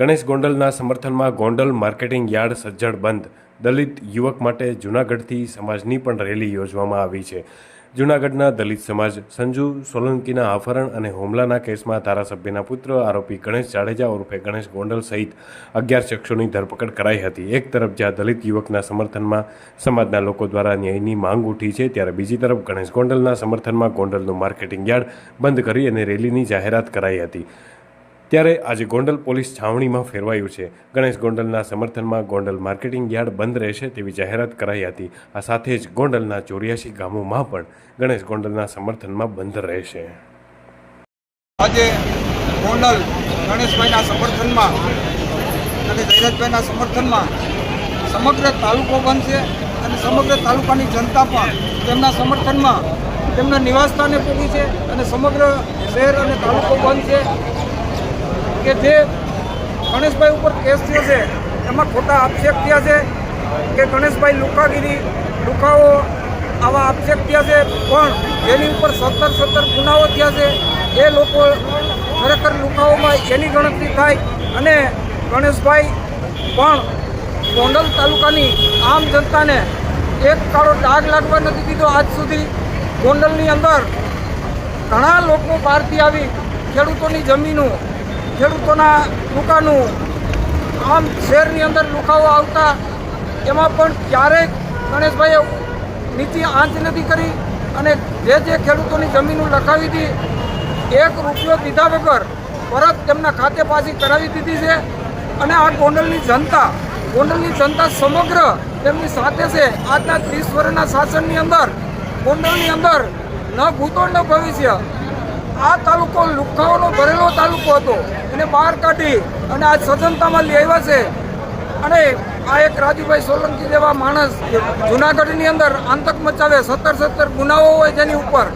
ગણેશ ગોંડલના સમર્થનમાં Gondal marketing yard સજ્જડ બંધ. દલિત યુવક માટે જૂનાગઢથી સમાજની પણ રેલી યોજવામાં આવી છે. જૂનાગઢના દલિત સમાજ સંજુ સોલંકીના આફરણ અને હુમલાના કેસમાં ધારાસભ્યના પુત્ર આરોપી ગણેશ જાડેજા ઉર્ફે ગણેશ ગોંડલ સહિત અગિયાર શખ્સોની ધરપકડ કરાઈ હતી. એક તરફ જ્યાં દલિત યુવકના સમર્થનમાં સમાજના લોકો દ્વારા ન્યાયની માંગ ઉઠી છે, ત્યારે બીજી તરફ ગણેશ ગોંડલના સમર્થનમાં ગોંડલનું માર્કેટિંગ યાર્ડ બંધ કરી અને રેલીની જાહેરાત કરાઈ હતી. ત્યારે આજે ગોંડલ પોલીસ છાવણીમાં ફેરવાયું છે. ગણેશ ગોંડલના સમર્થનમાં ગોંડલ માર્કેટિંગ યાર્ડ બંધ રહેશે તેવી જાહેરાત કરાઈ હતી. આ સાથે જ ગોંડલના ચોર્યાસી ગામોમાં પણ ગણેશ ગોંડલના સમર્થનમાં બંધ રહેશે. આજે ગોંડલ ગણેશભાઈના સમર્થનમાં અને જયરાજભાઈના સમર્થનમાં સમગ્ર તાલુકો બંધ છે અને સમગ્ર તાલુકાની જનતા પણ તેમના સમર્થનમાં તેમના નિવાસસ્થાને પૂરી છે અને સમગ્ર શહેર અને તાલુકો બંધ છે. કે જે ગણેશભાઈ ઉપર કેસ થયો છે, એમાં ખોટા આક્ષેપ થયા છે કે ગણેશભાઈ લુકાગીરી, લુકાઓ આવા આક્ષેપ થયા છે, પણ જેની ઉપર સત્તર સત્તર ગુનાઓ થયા છે, એ લોકો ખરેખર લુકાઓમાં એની ગણતરી થાય અને ગણેશભાઈ પણ ગોંડલ તાલુકાની આમ જનતાને એક કાળો ડાઘ લાગવા નથી દીધો આજ સુધી. ગોંડલની અંદર ઘણા લોકો બહારથી આવી ખેડૂતોની જમીનો ખેડૂતોના દુકાનું આમ શહેરની અંદર લુકાઓ આવતા, એમાં પણ ક્યારેય ગણેશભાઈએ નીતિ આંચ નથી કરી અને જે જે ખેડૂતોની જમીનો લખાવી હતી, એક રૂપિયો દીધા વગર પરત તેમના ખાતે પાછી કરાવી દીધી છે. અને આ ગોંડલની જનતા ગોંડલની જનતા સમગ્ર તેમની સાથે છે. આજના ત્રીસ વર્ષના શાસનની અંદર, ગોંડલની અંદર ન ભૂતો ન ભવિષ્ય. આ તાલુકો લુખાઓનો ભરેલો તાલુકો હતો. એને બહાર કાઢી અને આ સજનતામાં લઈ આવ્યા છે. અને આ એક રાજુભાઈ સોલંકી જેવા માણસ જુનાગઢની અંદર આતંક મચાવે, સત્તર સત્તર ગુનાઓ હોય જેની ઉપર.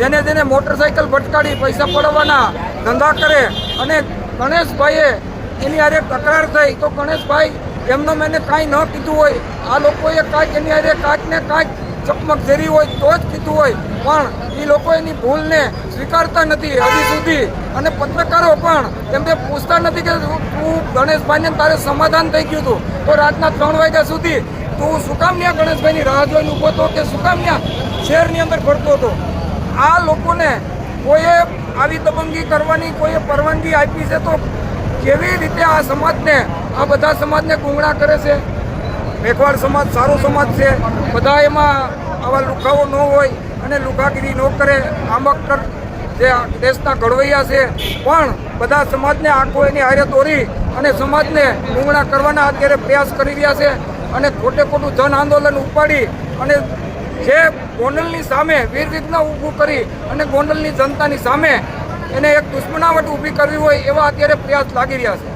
જેને જેને મોટરસાઇકલ ભટકાડી પૈસા પડવાના ધંધા કરે અને ગણેશભાઈએ એની આરે તકરાર થઈ, તો ગણેશભાઈ એમનો મેને કાંઈ ન કીધું હોય. આ લોકોએ કાંઈક એની આરે કાંઈક ને કાંઈક ચકમક ઝેરી હોય તો જ કીધું હોય. પણ એ લોકો એની ભૂલને સ્વીકારતા નથી હજી સુધી. અને પત્રકારો પણ એમને પૂછતા નથી કે તું ગણેશભાઈને તારે સમાધાન થઈ ગયું હતું તો રાતના ત્રણ વાગ્યા સુધી તું શું કામ ગણેશભાઈની રાહ જોઈને ઊભો હતો કે શું કામ શહેરની અંદર ફરતો હતો? આ લોકોને કોઈએ આવી દબંગી કરવાની, કોઈએ પરવાનગી આપી છે તો કેવી રીતે આ સમાજને, આ બધા સમાજને ગુંગળા કરે છે? મેઘવાળ સમાજ સારો સમાજ છે. બધા એમાં આવા લુખાઓ ન હોય અને લુખાગીરી ન કરે. આંબકર જે દેશના ઘડવૈયા છે. પણ બધા સમાજને આંખો એની હારે દોરી અને સમાજને ડુંગળા કરવાના અત્યારે પ્રયાસ કરી રહ્યા છે અને ખોટે ખોટું જન આંદોલન ઉપાડી અને જે ગોંડલની સામે વીર રીતના ઊભું કરી અને ગોંડલની જનતાની સામે એને એક દુશ્મનાવટ ઊભી કરવી હોય એવા અત્યારે પ્રયાસ લાગી રહ્યા છે.